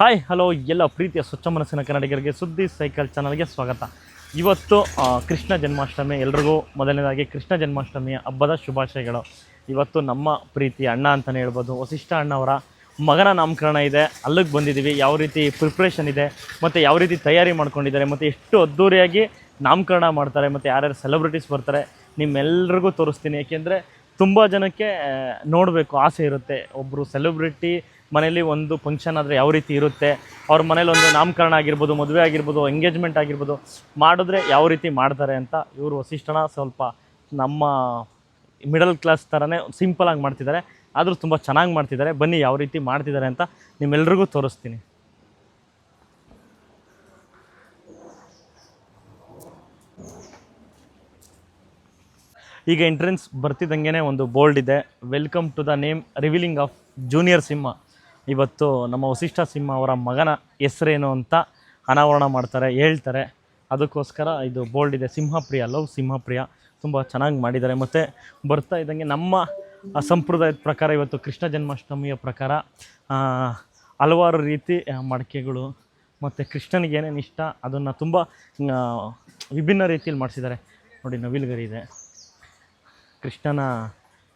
Hi hello ಎಲ್ಲ ಪ್ರೀತಿಯ ಸ್ವಚ್ಛ ಮನಸ್ಸಿನ ಕನ್ನಡಿಗರಿಗೆ ಸುದ್ದಿ ಸೈಕಲ್ ಚಾನಲ್ಗೆ ಸ್ವಾಗತ. ಇವತ್ತು ಕೃಷ್ಣ ಜನ್ಮಾಷ್ಟಮಿ, ಎಲ್ರಿಗೂ ಮೊದಲನೇದಾಗಿ ಕೃಷ್ಣ ಜನ್ಮಾಷ್ಟಮಿಯ ಹಬ್ಬದ ಶುಭಾಶಯಗಳು. ಇವತ್ತು ನಮ್ಮ ಪ್ರೀತಿ ಅಣ್ಣ ಅಂತಲೇ ಹೇಳ್ಬೋದು. ವಸಿಷ್ಠ ಅಣ್ಣವರ ಮಗನ ನಾಮಕರಣ ಇದೆ. ಅಲ್ಲಿಗೆ ಬಂದಿದ್ದೀವಿ ಯಾವ ರೀತಿ ಪ್ರಿಪ್ರೇಷನ್ ಇದೆ, ಮತ್ತು ಯಾವ ರೀತಿ ತಯಾರಿ ಮಾಡ್ಕೊಂಡಿದ್ದಾರೆ, ಮತ್ತು ಎಷ್ಟು ಅದ್ಧೂರಿಯಾಗಿ ನಾಮಕರಣ ಮಾಡ್ತಾರೆ, ಮತ್ತು ಯಾರ್ಯಾರು ಸೆಲೆಬ್ರಿಟೀಸ್ ಬರ್ತಾರೆ, ನಿಮ್ಮೆಲ್ರಿಗೂ ತೋರಿಸ್ತೀನಿ. ಏಕೆಂದರೆ ತುಂಬ ಜನಕ್ಕೆ ನೋಡಬೇಕು ಆಸೆ ಇರುತ್ತೆ. ಒಬ್ಬರು ಸೆಲೆಬ್ರಿಟಿ ಮನೇಲಿ ಒಂದು ಫಂಕ್ಷನ್ ಆದರೆ ಯಾವ ರೀತಿ ಇರುತ್ತೆ, ಅವ್ರ ಮನೇಲಿ ಒಂದು ನಾಮಕರಣ ಆಗಿರ್ಬೋದು, ಮದುವೆ ಆಗಿರ್ಬೋದು ಎಂಗೇಜ್ಮೆಂಟ್ ಆಗಿರ್ಬೋದು, ಮಾಡಿದ್ರೆ ಯಾವ ರೀತಿ ಮಾಡ್ತಾರೆ ಅಂತ ಇವರು ವಸಿಷ್ಠನ ಸ್ವಲ್ಪ ನಮ್ಮ ಮಿಡಲ್ ಕ್ಲಾಸ್ ಥರನೇ ಸಿಂಪಲಾಗಿ ಮಾಡ್ತಿದ್ದಾರೆ. ಆದರೂ ತುಂಬ ಚೆನ್ನಾಗಿ ಮಾಡ್ತಿದ್ದಾರೆ. ಬನ್ನಿ ಯಾವ ರೀತಿ ಮಾಡ್ತಿದ್ದಾರೆ ಅಂತ ನಿಮ್ಮೆಲ್ರಿಗೂ ತೋರಿಸ್ತೀನಿ. ಈಗ ಎಂಟ್ರೆನ್ಸ್ ಬರ್ತಿದ್ದಂಗೆ ಒಂದು ಬೋರ್ಡ್ ಇದೆ. Welcome to the name revealing of junior Simha ಇವತ್ತು ನಮ್ಮ ವಸಿಷ್ಠ ಸಿಂಹ ಅವರ ಮಗನ ಹೆಸರೇನು ಅಂತ ಅನಾವರಣ ಮಾಡ್ತಾರೆ, ಹೇಳ್ತಾರೆ. ಅದಕ್ಕೋಸ್ಕರ ಇದು ಬೋಲ್ಡ್ ಇದೆ. ಸಿಂಹಪ್ರಿಯ, ಲವ್ ಸಿಂಹಪ್ರಿಯ. ತುಂಬ ಚೆನ್ನಾಗಿ ಮಾಡಿದ್ದಾರೆ. ಮತ್ತು ಬರ್ತಾ ಇದ್ದಂಗೆ ನಮ್ಮ ಸಂಪ್ರದಾಯದ ಪ್ರಕಾರ ಇವತ್ತು ಕೃಷ್ಣ ಜನ್ಮಾಷ್ಟಮಿಯ ಪ್ರಕಾರ ಹಲವಾರು ರೀತಿ ಮಡಕೆಗಳು ಮತ್ತು ಕೃಷ್ಣನಿಗೆ ಏನೇನು ಇಷ್ಟ ಅದನ್ನು ತುಂಬ ವಿಭಿನ್ನ ರೀತಿಯಲ್ಲಿ ಮಾಡಿಸಿದ್ದಾರೆ. ನೋಡಿ, ನವಿಲುಗರಿ ಇದೆ. ಕೃಷ್ಣನ,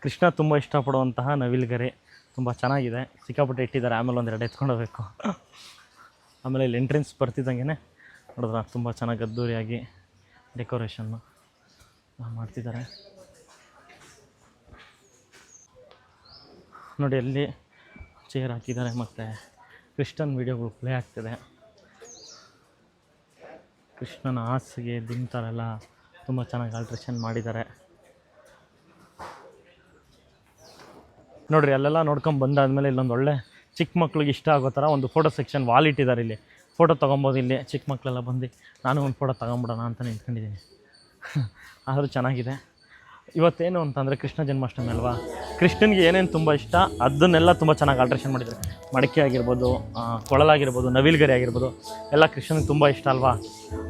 ಕೃಷ್ಣ ತುಂಬ ಇಷ್ಟಪಡುವಂತಹ ನವಿಲುಗರಿ. ತುಂಬ ಚೆನ್ನಾಗಿದೆ. ಸಿಕ್ಕಾಪಟ್ಟೆ ಇಟ್ಟಿದ್ದಾರೆ. ಆಮೇಲೆ ಒಂದೆರಡು ಎತ್ಕೊಂಡು ಹೋಗಬೇಕು. ಆಮೇಲೆ ಇಲ್ಲಿ ಎಂಟ್ರೆನ್ಸ್ ಬರ್ತಿದ್ದಂಗೆ ನೋಡಿದ್ರೆ ತುಂಬ ಚೆನ್ನಾಗಿ ಅದ್ದೂರಿಯಾಗಿ ಡೆಕೋರೇಷನ್ನು ಮಾಡ್ತಿದ್ದಾರೆ. ನೋಡಿ, ಅಲ್ಲಿ ಚೇರ್ ಹಾಕಿದ್ದಾರೆ ಮತ್ತು ಕೃಷ್ಣನ್ ವೀಡಿಯೋಗಳು ಪ್ಲೇ ಆಗ್ತಿದೆ. ಕೃಷ್ಣನ ಹಾಸಿಗೆ ದಿಂತಾರೆಲ್ಲ ತುಂಬ ಚೆನ್ನಾಗಿ ಆಲ್ಟ್ರೇಷನ್ ಮಾಡಿದ್ದಾರೆ. ನೋಡ್ರಿ, ಅಲ್ಲೆಲ್ಲ ನೋಡ್ಕೊಂಡು ಬಂದಾದ್ಮೇಲೆ ಇಲ್ಲೊಂದು ಒಳ್ಳೆ ಚಿಕ್ಕ ಮಕ್ಳಿಗೆ ಇಷ್ಟ ಆಗೋ ಥರ ಒಂದು ಫೋಟೋ ಸೆಕ್ಷನ್ ವಾಲ್ ಇಟ್ಟಿದ್ದಾರೆ ಇಲ್ಲಿ. ಫೋಟೋ ತೊಗೊಬೋದು ಇಲ್ಲಿ, ಚಿಕ್ಕ ಮಕ್ಕಳೆಲ್ಲ ಬಂದು. ನಾನು ಒಂದು ಫೋಟೋ ತೊಗೊಂಬಿಡೋಣ ಅಂತ ನಿಂತ್ಕೊಂಡಿದ್ದೀನಿ. ಆದರೂ ಚೆನ್ನಾಗಿದೆ. ಇವತ್ತೇನು ಅಂತಂದರೆ ಕೃಷ್ಣ ಜನ್ಮಾಷ್ಟಮಿ ಅಲ್ವಾ? ಕೃಷ್ಣನಿಗೆ ಏನೇನು ತುಂಬ ಇಷ್ಟ, ಅದನ್ನೆಲ್ಲ ತುಂಬ ಚೆನ್ನಾಗಿ ಆಲ್ಟ್ರೇಷನ್ ಮಾಡಿದ್ದಾರೆ ಮಡಕೆ ಆಗಿರ್ಬೋದು ಕೊಳಲಾಗಿರ್ಬೋದು ನವಿಲ್ಗರಿ ಆಗಿರ್ಬೋದು, ಎಲ್ಲ ಕೃಷ್ಣನಿಗೆ ತುಂಬ ಇಷ್ಟ ಅಲ್ವಾ?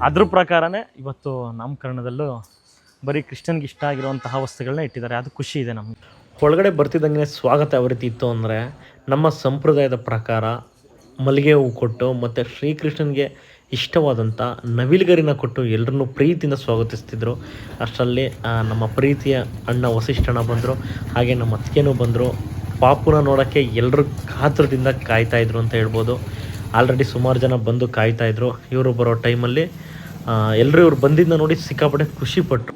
ಅದ್ರ ಪ್ರಕಾರನೇ ಇವತ್ತು ನಾಮಕರಣದಲ್ಲೂ ಬರೀ ಕೃಷ್ಣನಿಗೆ ಇಷ್ಟ ಆಗಿರುವಂತಹ ವಸ್ತುಗಳನ್ನ ಇಟ್ಟಿದ್ದಾರೆ. ಅದು ಖುಷಿ ಇದೆ ನಮಗೆ. ಒಳಗಡೆ ಬರ್ತಿದ್ದಂಗೆ ಸ್ವಾಗತ ಯಾವ ರೀತಿ ಇತ್ತು ಅಂದರೆ ನಮ್ಮ ಸಂಪ್ರದಾಯದ ಪ್ರಕಾರ ಮಲ್ಲಿಗೆ ಹೂ ಕೊಟ್ಟು ಮತ್ತು ಶ್ರೀಕೃಷ್ಣನಿಗೆ ಇಷ್ಟವಾದಂಥ ನವಿಲುಗರಿನ ಕೊಟ್ಟು ಎಲ್ಲರನ್ನೂ ಪ್ರೀತಿಯಿಂದ ಸ್ವಾಗತಿಸ್ತಿದ್ರು. ಅಷ್ಟರಲ್ಲಿ ನಮ್ಮ ಪ್ರೀತಿಯ ಅಣ್ಣ ವಸಿಷ್ಠಣ್ಣ ಬಂದರು, ಹಾಗೆ ನಮ್ಮ ಅತ್ತಿಗೆನೂ ಬಂದರು. ಪಾಪುನ ನೋಡೋಕ್ಕೆ ಎಲ್ಲರೂ ಕಾತುರದಿಂದ ಕಾಯ್ತಾ ಇದ್ರು ಅಂತ ಹೇಳ್ಬೋದು. ಆಲ್ರೆಡಿ ಸುಮಾರು ಜನ ಬಂದು ಕಾಯ್ತಾ ಇದ್ರು. ಇವರು ಬರೋ ಟೈಮಲ್ಲಿ ಎಲ್ಲರೂ ಇವ್ರು ಬಂದಿದ್ದನ್ನ ನೋಡಿ ಸಿಕ್ಕಾಪಟ್ಟೆ ಖುಷಿಪಟ್ಟರು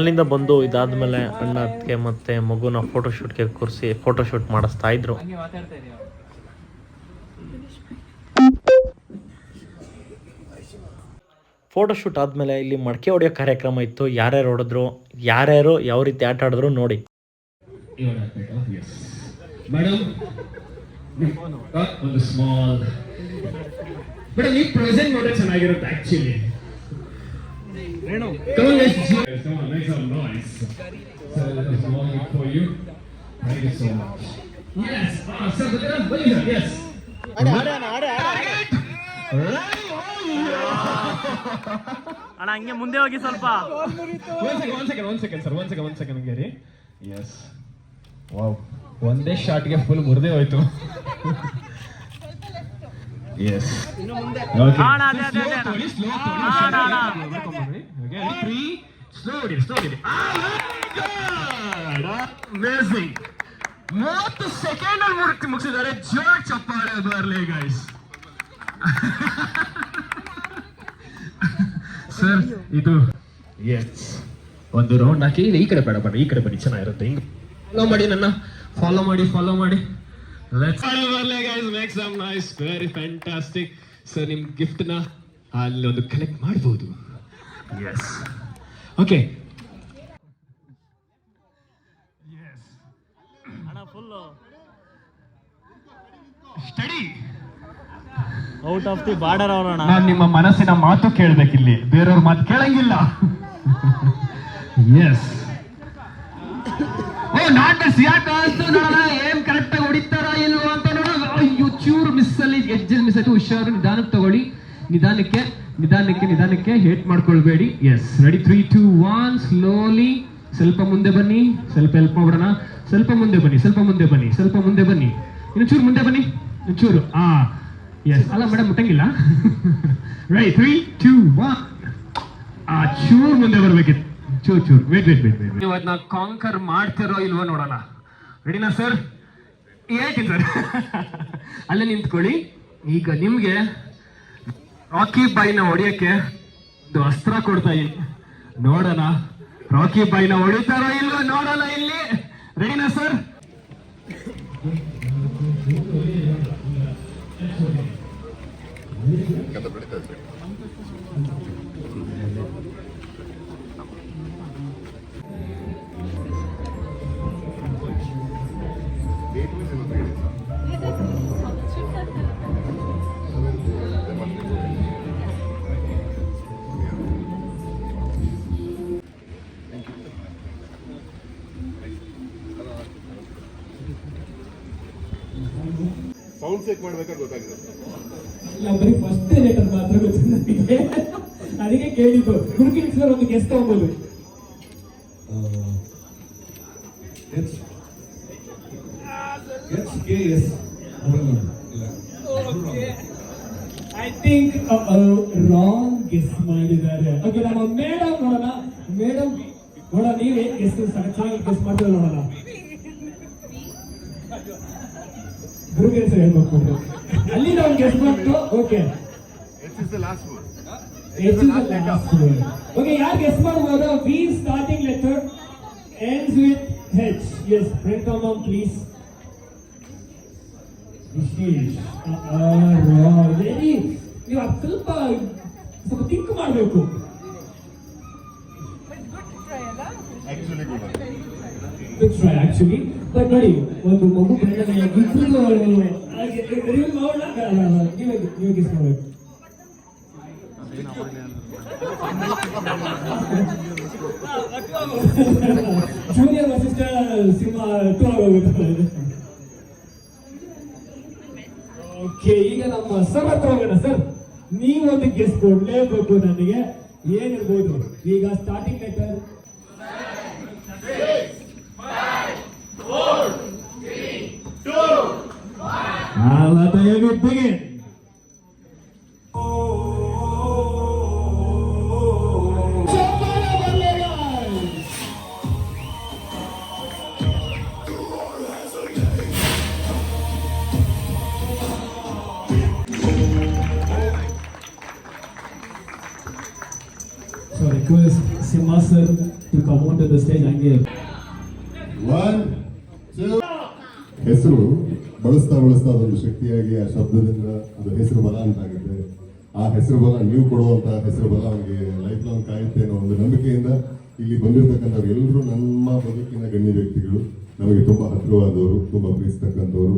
ಅಲ್ಲಿಂದ ಬಂದು ಇದಾದ್ಮೇಲೆ ಅಣ್ಣ ಅದಕ್ಕೆ ಮತ್ತೆ ಮಗುನ ಫೋಟೋಶೂಟ್ಗೆ ಕೂರಿಸಿ ಫೋಟೋಶೂಟ್ ಮಾಡಿಸ್ತಾ ಇದ್ರು. ಫೋಟೋಶೂಟ್ ಆದಮೇಲೆ ಇಲ್ಲಿ ಮಡಕೆ ಹೊಡೆಯೋ ಕಾರ್ಯಕ್ರಮ ಇತ್ತು. ಯಾರ್ಯಾರು ಹೊಡೆದ್ರು, ಯಾರ್ಯಾರು ಯಾವ ರೀತಿ ಆಟ ಆಡಿದ್ರು ನೋಡಿ. ಒಂದು ಸ್ಮಾಲ್ ಮೇಡಮ್ ಈ ಪ್ರೆಸೆಂಟ್ ನೋಡ್ರೆ ಚೆನ್ನಾಗಿರುತ್ತೆ actually Come on, make some noise. So, that is long for you. Thank you so much. Yes. Ah, sir, look at that. What is that? Yes. ಅಣ್ಣ ಹಂಗೆ ಮುಂದೆ ಹೋಗಿ ಸ್ವಲ್ಪ one second one second sir. One second one second, ಹಂಗೆ ರೀ. S wow ಒಂದೇ ಶಾಟ್ಗೆ full ಮುರಿದೇ ಹೋಯ್ತು yes okay ಅಣ್ಣ, ಅದೇ, ಅದೇ, ಅದೇ, ಅಣ್ಣ. ಸ್ಲೋ ಅಣ್ಣ, ಅಣ್ಣ. ತ್ರೀ ಸ್ಲೋ ಹೊಡಿ ಸ್ಲೋ ಹೊಡಿ ಅಮೇಸಿಂಗ್ ಮೂವತ್ತು ಸೆಕೆಂಡ್ ಅಲ್ಲಿ ಮುಗಿಸಿ ಮುಗಿಸಿದ್ದಾರೆ. ಜೋರ್ ಚಪ್ಪಾಳೆ ಬರಲಿ ಗೈಸ್ ಸರ್ ಇದು ಎಸ್ ಒಂದು ರೌಂಡ್ ಹಾಕಿ ಈ ಕಡೆ ಬೇಡ ಬೇಡ ಈ ಕಡೆ ಬನ್ನಿ ಚೆನ್ನಾಗಿರುತ್ತೆ ಹಿಂಗ್. ಫಾಲೋ ಮಾಡಿ ನನ್ನ. ಫಾಲೋ ಮಾಡಿ ಫಾಲೋ ಮಾಡಿ. Let's guys make some nice very fantastic sir ನಿಮ್ ಗಿಫ್ಟ್ನ ಅಲ್ಲಿ ಒಂದು ಕಲೆಕ್ಟ್ ಮಾಡಬಹುದು yes okay study out of the border ಅವರಣ್ಣ ನಾನು ನಿಮ್ಮ ಮನಸ್ಸಿನ ಮಾತು ಕೇಳ್ಬೇಕಿಲ್ಲಿ. ಬೇರೆಯವ್ರ ಮಾತು ಕೇಳಂಗಿಲ್ಲ. ಎಸ್ ಓ ನಾಟ್ ಯಾಕೆ ನೋಡೋಣ ಏನ್ ಕರೆಕ್ಟ್ ಆಗಿ ಹೊಡಿತಾ ಮಿಸ್ ಸತಿ ಹುಷಾರು, ನಿಧಾನಕ್ಕೆ ತಗೊಳ್ಳಿ. ನಿಧಾನಕ್ಕೆ ನಿಧಾನಕ್ಕೆ ನಿಧಾನಕ್ಕೆ hate ಮಾಡ್ಕೊಳ್ಬೇಡಿ. Yes ready three two one slowly ಸ್ವಲ್ಪ ಮುಂದೆ ಬನ್ನಿ. ಸ್ವಲ್ಪ ಹೆಲ್ಪ್ ಮಾಡೋಣ ಸ್ವಲ್ಪ ಮುಂದೆ ಬನ್ನಿ. ಸ್ವಲ್ಪ ಮುಂದೆ ಬನ್ನಿ. ಸ್ವಲ್ಪ ಮುಂದೆ ಬನ್ನಿ. ಇನ್ನು ಮುಂದೆ ಬನ್ನಿ. ಚೂರು ಆ. ಎಸ್ ಅಲ್ಲ ಮೇಡಮ್ ಮುಟ್ಟಂಗಿಲ್ಲ. ರೈಟ್ ತ್ರೀ ಟೂ ಒನ್ ಆ, ಚೂರು ಮುಂದೆ ಬರ್ಬೇಕಿತ್ತು. ಚೂರ್ ಚೂರ್. ವೇಟ್ ವೇಟ್ ವೇಟ್ ವೇಟ್ ನೀವು ಅದನ್ನ ಕಾಂಕರ್ ಮಾಡ್ತಿರೋ ಇಲ್ವೋ ನೋಡೋಣ. ರೆಡಿನಾ ಸರ್ ಏಕೆ ಸರ್ ಅಲ್ಲೇ ನಿಂತ್ಕೊಳ್ಳಿ. ಈಗ ನಿಮ್ಗೆ ರಾಕಿ ಬಾಯ್ನ ಹೊಡಿಯಕ್ಕೆ ಒಂದು ಅಸ್ತ್ರ ಕೊಡ್ತಾ ಇದ್ದೀನಿ. ನೋಡೋಣ. ರಾಕಿ ಬಾಯ್ನ ಹೊಡಿತಾರೋ ಇಲ್ಲ ನೋಡೋಣ ಇಲ್ಲಿ. ರೆಡಿನಾ ಸರ್ ಕಥ ಸೌಂಡ್ ಚೆಕ್ ಮಾಡ್ಬೇಕಾದ್ರೆ ಗೊತ್ತಾಗಿದೆ. ಇಲ್ಲ ಬರೀ ಫಸ್ಟ್ ಲೆಟರ್ ಮಾತ್ರ ಗೊತ್ತು ನನಗೆ ಅದಕ್ಕೆ ಕೇಳಿದ್ದು. ಗುರುಕಿನ್ ಸರ್ ಒಂದು ಗೆಸ್ಟ್ ತಗೋಬಹುದು H. H K S. ನೋಡಲ್ಲ ಇಲ್ಲ. ಐ ಥಿಂಕ್ ರಾಂಗ್ ಗೆಸ್ ಮಾಡಿದ್ದಾರೆ. ಓಕೆ ನಮ್ಮ ಮೇಡಮ್ ನೋಡೋಣ. ಮೇಡಮ್ ನೋಡೋಣ ನೀವೇ ಗೆಸ್ ಚೆನ್ನಾಗಿ ಗೆಸ್ ಮಾಡ್ತೀರ ನೋಡೋಣ. ಗುರುಗಿನ್ ಸರ್ ಹೇಳ್ಬೇಕು ಅಲ್ಲಿ ನಾವು ಗೆಸ್ ಮಾಡ್ತು okay H is the last word. Okay ಯಾರು ಗೆಸ್ ಮಾಡ್ಬೋದು V starting letter ends with H. Yes, friend come on please. Vishesh very ನೀವು ಅದ್ ಸ್ವಲ್ಪ ಸ್ವಲ್ಪ ಥಿಂಕ್ ಮಾಡಬೇಕು Actually good. Good try actually but ನೋಡಿ ಒಂದು ಮಗು ಮಾಡಬೇಕು ಜೂನಿಯರ್ ಆಗೋಗುತ್ತೆ ಓಕೆ ಈಗ ನಮ್ಮ ಸರ್ ಹತ್ರ ಹೋಗೋಣ, ಸರ್. ನೀವೊಂದು ಗೆಸ್ ಕೊಡ್ಲೇಬೇಕು ನನಗೆ. ಏನಿರ್ಬೋದು? ಈಗ starting letter I'll let David begin. Sorry, request Simhasan to come onto the stage again. ಬಳಸ್ತಾ ಅದೊಂದು ಶಕ್ತಿಯಾಗಿ ಆ ಶಬ್ದದಿಂದ ಅದು ಹೆಸರು ಬಲ ಅಂತಾಗುತ್ತೆ ಆ ಹೆಸರು ಬಲ ನೀವು ಕೊಡುವಂತ ಹೆಸರು ಬಲ ಅವನಿಗೆ ಲೈಫ್ ಲಾಂಗ್ ಕಾಯುತ್ತೆ ಅನ್ನೋ ಒಂದು ನಂಬಿಕೆಯಿಂದ ಇಲ್ಲಿ ಬಂದಿರತಕ್ಕಂಥವ್ರು ಎಲ್ಲರೂ ನಮ್ಮ ಬದುಕಿನ ಗಣ್ಯ ವ್ಯಕ್ತಿಗಳು ನಮಗೆ ತುಂಬಾ ಹತ್ತಿರವಾದವರು ತುಂಬಾ ಪ್ರೀತಿಸ್ತಕ್ಕಂಥವ್ರು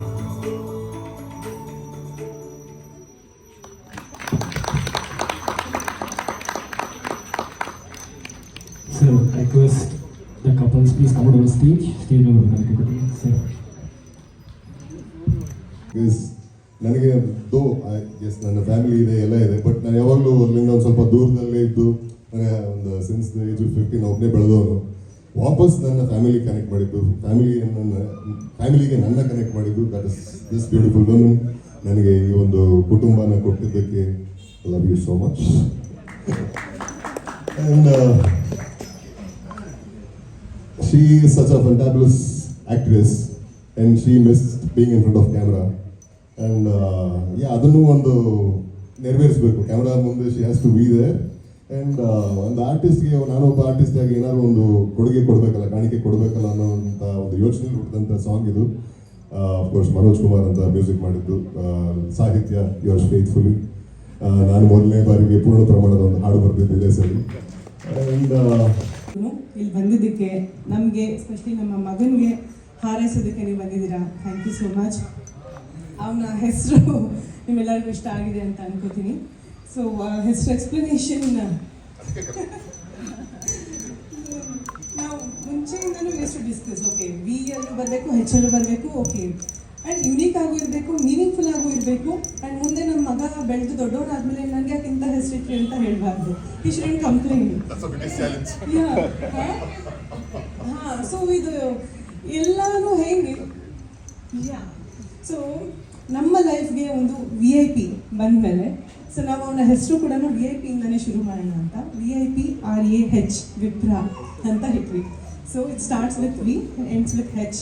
sir request the couples please come on stage. Sir. Because ನನಗೆ ದೋ ಎಸ್ ನನ್ನ ಫ್ಯಾಮಿಲಿ ಇದೆ, ಎಲ್ಲ ಇದೆ. ಬಟ್ ನಾನು ಯಾವಾಗಲೂ ಅಲ್ಲಿಂದ ಒಂದು ಸ್ವಲ್ಪ ದೂರದಲ್ಲೇ ಇದ್ದು ನನಗೆ ಒಂದು ಸಿನ್ಸ್ ಏಜ್ ಫಿಫ್ಟೀನ್ ಒಬ್ಬನೇ ಬೆಳೆದವನು, ವಾಪಸ್ ನನ್ನ ಫ್ಯಾಮಿಲಿ ಕನೆಕ್ಟ್ ಮಾಡಿದ್ದು. ಫ್ಯಾಮಿಲಿ ನನ್ನ ಫ್ಯಾಮಿಲಿಗೆ ನನ್ನ ಕನೆಕ್ಟ್ ಮಾಡಿದ್ದು. That is this beautiful woman ನನಗೆ ಈ ಒಂದು ಕುಟುಂಬನ ಕೊಟ್ಟಿದ್ದಕ್ಕೆ love you so much and she such a a actress and and miss missed in front of of camera yeah uh, ಅದನ್ನು ಒಂದು ನೆರವೇರಿಸಬೇಕು. ಕ್ಯಾಮ್ರಾ ಮುಂದೆ she has to be there and ಒಂದು ಆರ್ಟಿಸ್ಟ್ಗೆ ನಾನೊಬ್ಬ ಆರ್ಟಿಸ್ಟ್ ಆಗಿ ಏನಾದ್ರು ಒಂದು ಕೊಡುಗೆ ಕೊಡಬೇಕಲ್ಲ ಕಾಣಿಕೆ ಕೊಡಬೇಕಲ್ಲ ಅನ್ನೋಂಥ ಒಂದು ಯೋಚನೆ ಹುಟ್ಟಿದಂಥ ಸಾಂಗ್ ಇದು. ಅಫ್ಕೋರ್ಸ್ ಮನೋಜ್ ಕುಮಾರ್ ಅಂತ ಮ್ಯೂಸಿಕ್ ಮಾಡಿದ್ದು ಆ, ಸಾಹಿತ್ಯ ಯುವರ್ ಫೇತ್ಫುಲಿ ನಾನು ಮೊದಲನೇ ಬಾರಿಗೆ ಪೂರ್ಣ ಪ್ರಮಾಣದ ಒಂದು ಹಾಡು ಬರೆದಿದ್ದೆ ಸರಿ. ಆ್ಯಂಡ್ ಇಲ್ಲಿ ಬಂದಿದ್ದಕ್ಕೆ ನಮಗೆ ಸ್ಪೆಷಲಿ ನಮ್ಮ ಮಗನಿಗೆ ಹಾರೈಸೋದಕ್ಕೆ ನೀವು ಬಂದಿದ್ದೀರಾ? ಥ್ಯಾಂಕ್ ಯು ಸೋ ಮಚ್ ಅವನ ಹೆಸರು ನಿಮ್ಮೆಲ್ಲರಿಗೂ ಇಷ್ಟ ಆಗಿದೆ ಅಂತ ಅನ್ಕೋತೀನಿ. ಸೊ ಹೆಸರು ಎಕ್ಸ್ಪ್ಲನೇಷನ್ ನಾವು ಮುಂಚೆಯಿಂದಲೂ ಎಷ್ಟು ಡಿಸ್ಕಸ್ ಓಕೆ ವಿ ಅಲ್ಲೂ ಬರಬೇಕು ಹೆಚ್ ಅಲ್ಲೂ ಬರಬೇಕು ಓಕೆ ಆ್ಯಂಡ್ ಯುನೀಕ್ ಆಗೂ ಇರಬೇಕು ಮೀನಿಂಗ್ಫುಲ್ ಆಗೂ ಇರಬೇಕು. ಆ್ಯಂಡ್ ಮುಂದೆ ನಮ್ಮ ಮಗ ಬೆಳೆದು ದೊಡ್ಡವನಾದ್ಮೇಲೆ ನನಗೆ ಯಾಕಿಂತ ಹೆಸರು ಹೆಸರಿಟ್ರಿ ಅಂತ ಹೇಳಬಾರ್ದು. ಈ ಶುಡ್ ಕಂಪ್ಲೇಂಟ್ ಹಾಂ ಸೊ ಇದು ಎಲ್ಲಾನು ಹೇಗೆ? ಯಾ ಸೊ ನಮ್ಮ ಲೈಫ್ಗೆ ಒಂದು ವಿ ಐ ಪಿ ಬಂದಮೇಲೆ, ಸೊ ನಾವು ಅವನ ಹೆಸರು ಕೂಡ ವಿ ಐ ಪಿಯಿಂದನೇ ಶುರು ಮಾಡೋಣ ಅಂತ. V I P R A H Vipra ಅಂತ ಇಟ್ವಿ. So it starts with V ends with H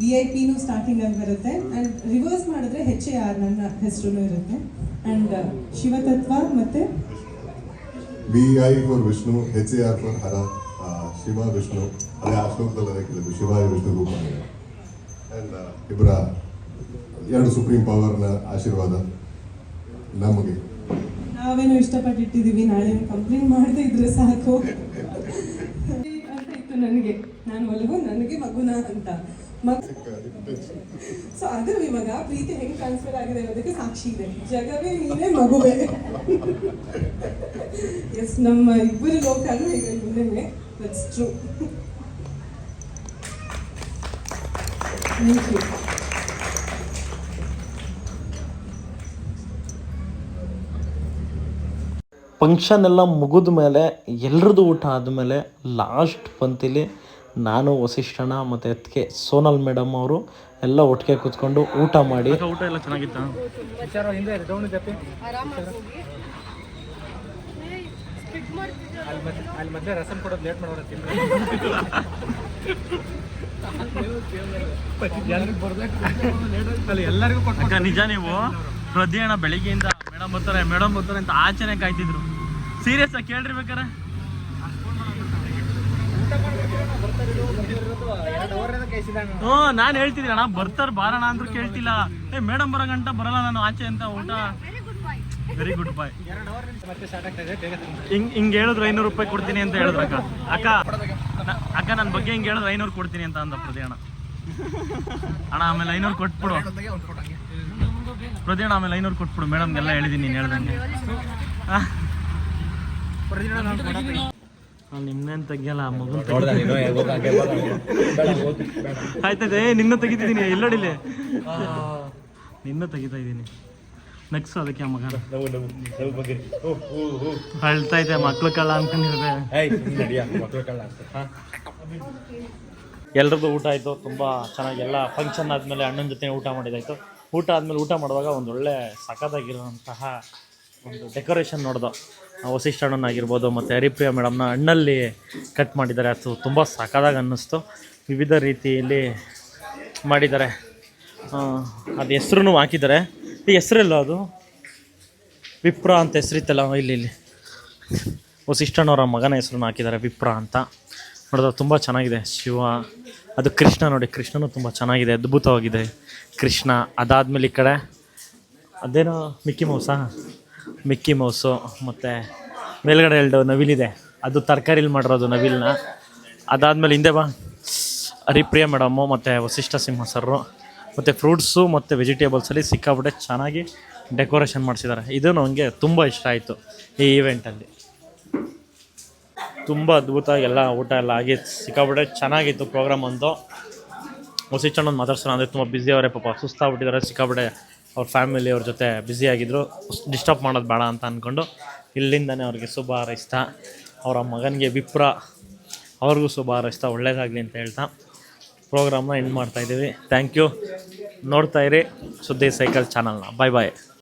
V I ಪಿನೂ ಸ್ಟಾರ್ಟಿಂಗಲ್ಲಿ ಬರುತ್ತೆ. ಆ್ಯಂಡ್ ರಿವರ್ಸ್ ಮಾಡಿದ್ರೆ ಹೆಚ್ ಎ ಆರ್ ನನ್ನ ಹೆಸರು ಇರುತ್ತೆ. ಆ್ಯಂಡ್ ಶಿವತತ್ವ ಮತ್ತು V I for Vishnu H A R for Hara Shiva Vishnu ಅದೇ ಆ ಶಿವಾಯ, ವಿಷ್ಣು ರೂಪ ಆ್ಯಂಡ್ ಇಬ್ಬರ ಎರಡು ಸುಪ್ರೀಂ ಪವರ್ನ ಆಶೀರ್ವಾದ ನಮಗೆ. ನಾವೇನು ಇಷ್ಟಪಟ್ಟಿಟ್ಟಿದ್ದೀವಿ, ನಾಳೆ ಕಂಪ್ಲೇಂಟ್ ಮಾಡದೇ ಇದ್ರೆ ಸಾಕು. ಅಂತ ಇತ್ತು ನನಗೆ. ನಾನು ಒಲಗು ನನಗೆ ಮಗುನ ಅಂತ. ಸೊ ಅದು ಇವಾಗ ಪ್ರೀತಿ ಹೆಂಗ್ ಟ್ರಾನ್ಸ್ಫರ್ ಆಗಿದೆ ಅನ್ನೋದಕ್ಕೆ ಸಾಕ್ಷಿ ಇದೆ. ಜಗವೇ ನೀನೇ ಮಗುವೆ. ಎಸ್ ನಮ್ಮ ಇಬ್ಬರು ಲೋಕನು ಈಗ ಮುಂದೆ ಟ್ರೂ ಥ್ಯಾಂಕ್ ಯು ಫಂಕ್ಷನ್ ಎಲ್ಲ ಮುಗಿದ ಮೇಲೆ ಎಲ್ರದ್ದು ಊಟ ಆದಮೇಲೆ ಲಾಸ್ಟ್ ಪಂಕ್ತಿಲಿ ನಾನು ವಸಿಷ್ಠಣ ಮತ್ತು ಅದಕ್ಕೆ ಸೋನಲ್ ಮೇಡಮ್ ಅವರು ಎಲ್ಲ ಒಟ್ಟಿಗೆ ಕೂತ್ಕೊಂಡು ಊಟ ಮಾಡಿ. ಊಟ ಎಲ್ಲ ಚೆನ್ನಾಗಿತ್ತು? ಅಕ್ಕ ನಿಜ ನೀವು? ಪ್ರತಿಯಣ್ಣ ಬೆಳಿಗ್ಗೆಯಿಂದ ಮೇಡಮ್ ಬರ್ತಾರೆ ಮೇಡಮ್ ಬರ್ತಾರೆ ಅಂತ ಆಚೆನೆ ಕಾಯ್ತಿದ್ರು. ಸೀರಿಯಸ್ ಆಗಿ ಕೇಳ್ರಿ ಬೇಕಾರೆ ಹ್ಞೂ ನಾನು ಹೇಳ್ತಿದ್ದೀನಿ ಅಣ್ಣ, ಬರ್ತಾರೆ, ಬಾರಣ ಅಂದ್ರೂ ಕೇಳ್ತಿಲ್ಲ. ಏ, ಮೇಡಮ್ ಬರೋ ಗಂಟ ಬರಲ್ಲ ನಾನು ಆಚೆ ಅಂತ ಊಟ. ವೆರಿ ಗುಡ್ ಬಾಯ್ ಹಿಂಗ್ ಹಿಂಗ್ ಹೇಳಿದ್ರು ಐನೂರು ರೂಪಾಯಿ ಕೊಡ್ತೀನಿ ಅಂತ ಹೇಳಿದ್ರು ಅಕ್ಕ. ಅಕ್ಕ ಅಕ್ಕ ನನ್ನ ಬಗ್ಗೆ ಹಿಂಗ್ ಹೇಳಿದ್ರು ಐನೂರು ಕೊಡ್ತೀನಿ ಅಂತ ಅಂದ ಪ್ರತಿ ಅಣ್ಣ ಅಣ್ಣ, ಆಮೇಲೆ ಐನೂರು ಕೊಟ್ಬಿಡು. ಪ್ರತಿ ಅಣ್ಣ ಆಮೇಲೆ ಐನೂರು ಕೊಟ್ಬಿಡು. ಎಲ್ಲ ಹೇಳಿದ್ದೀನಿ ನೀನು ಹೇಳ್ದಂಗೆ. ನಿನ್ನೇನು ತೆಗಿಯಲ್ಲ ಮಗನ್ ಆಯ್ತದೆ ಏ ನಿನ್ನ ತೆಗಿತಿದ್ದೀನಿ ಎಲ್ಲೋಡಿಲಿ ನಿನ್ನ ತೆಗಿತಾ ಇದ್ದೀನಿ ನೆಕ್ಸ್ಟ್ ಅದಕ್ಕೆ ಆ ಮಗ ಅಳ್ತಾ ಇದೆ ಮಕ್ಳು ಕಳ್ಳ ಅನ್ಕೊಂಡಿರ್ದೆ. ಎಲ್ರದ್ದು ಊಟ ಆಯಿತು ತುಂಬ ಚೆನ್ನಾಗಿ ಎಲ್ಲ ಫಂಕ್ಷನ್ ಆದಮೇಲೆ ಅಣ್ಣನ ಜೊತೆ ಊಟ ಮಾಡಿದಾಯಿತು. ಊಟ ಆದಮೇಲೆ ಊಟ ಮಾಡುವಾಗ ಒಂದು ಒಳ್ಳೆ ಸಖತ್ತಾಗಿರುವಂತಹ ಒಂದು ಡೆಕೋರೇಷನ್ ನೋಡ್ದು. ವಸಿಷ್ಠ ಅಣ್ಣನಾಗಿರ್ಬೋದು ಮತ್ತು ಹರಿಪ್ರಿಯ ಮೇಡಮ್ನ ಹಣ್ಣಲ್ಲಿ ಕಟ್ ಮಾಡಿದ್ದಾರೆ. ಅದು ತುಂಬ ಸಖತ್ತಾಗಿ ಅನ್ನಿಸ್ತು. ವಿವಿಧ ರೀತಿಯಲ್ಲಿ ಮಾಡಿದ್ದಾರೆ. ಅದು ಹೆಸ್ರು ಹಾಕಿದ್ದಾರೆ. ಈ ಹೆಸರೆಲ್ಲ ಅದು? ವಿಪ್ರ ಅಂತ ಹೆಸರಿತ್ತಲ್ಲ, ಇಲ್ಲಿ ಇಲ್ಲಿ. ವಸಿಷ್ಠಣ್ಣವರ ಮಗನ ಹೆಸರನ್ನು ಹಾಕಿದ್ದಾರೆ, ವಿಪ್ರ ಅಂತ. ನೋಡಿದ್ರೆ ತುಂಬ ಚೆನ್ನಾಗಿದೆ. ಶಿವ, ಅದು ಕೃಷ್ಣ ನೋಡಿ, ಕೃಷ್ಣನೂ ತುಂಬ ಚೆನ್ನಾಗಿದೆ, ಅದ್ಭುತವಾಗಿದೆ. ಕೃಷ್ಣ, ಅದಾದಮೇಲೆ ಈ ಕಡೆ ಅದೇನೋ ಮಿಕ್ಕಿ ಮೌಸಾ? ಮಿಕ್ಕಿ ಮೌಸು ಮತ್ತು ಮೇಲ್ಗಡೆ ಎರಡು ನವಿಲಿದೆ. ಅದು ತರಕಾರಿಲಿ ಮಾಡಿರೋದು ನವಿಲನ್ನ. ಅದಾದಮೇಲೆ ಹಿಂದೆ ಬಾ. ಹರಿಪ್ರಿಯ ಮೇಡಮ್ಮು ಮತ್ತು ವಸಿಷ್ಠ ಸಿಂಹ ಸರ್ರು ಮತ್ತು ಫ್ರೂಟ್ಸು ಮತ್ತು ವೆಜಿಟೇಬಲ್ಸಲ್ಲಿ ಸಿಕ್ಕಾಬಿಟ್ಟೆ ಚೆನ್ನಾಗಿ ಡೆಕೋರೇಷನ್ ಮಾಡಿಸಿದ್ದಾರೆ. ಇದು ನನಗೆ ತುಂಬ ಇಷ್ಟ ಆಯಿತು ಈ ಈವೆಂಟಲ್ಲಿ ತುಂಬ ಅದ್ಭುತ ಎಲ್ಲ ಊಟ ಎಲ್ಲ ಆಗಿ ಸಿಕ್ಕಾಪಟ್ಟೆ ಚೆನ್ನಾಗಿತ್ತು ಪ್ರೋಗ್ರಾಮ್ ಒಂದು. ಚೆನ್ನೊಂದು ಮಾತಾಡ್ಸೋಣ ಅಂದರೆ ತುಂಬ ಬ್ಯುಸಿ ಅವರೇ ಪಾಪ, ಸುಸ್ತಾಗ್ಬಿಟ್ಟಿದ್ದಾರೆ ಸಿಕ್ಕಾಬಿಟ್ಟೆ ಅವ್ರ ಫ್ಯಾಮಿಲಿ ಅವ್ರ ಜೊತೆ ಬ್ಯುಸಿ ಆಗಿದ್ರು. ಡಿಸ್ಟರ್ಬ್ ಮಾಡೋದು ಬೇಡ ಅಂತ ಅಂದ್ಕೊಂಡು ಇಲ್ಲಿಂದನೇ ಅವ್ರಿಗೆ ಶುಭ ಹಾರೈಸ್ತಾ, ಅವರ ಮಗನಿಗೆ ವಿಪ್ರ, ಅವ್ರಿಗೂ ಶುಭ ಹಾರೈಸ್ತಾ ಒಳ್ಳೇದಾಗಲಿ ಅಂತ ಹೇಳ್ತಾ ಪ್ರೋಗ್ರಾಮ್ನ ಎಂಡ್ ಮಾಡ್ತಾಯಿದ್ದೀವಿ ಥ್ಯಾಂಕ್ ಯು ನೋಡ್ತಾ ಇರಿ ಸುದ್ದಿ ಸೈಕಲ್ ಚಾನಲ್ನ ಬಾಯ್ ಬಾಯ್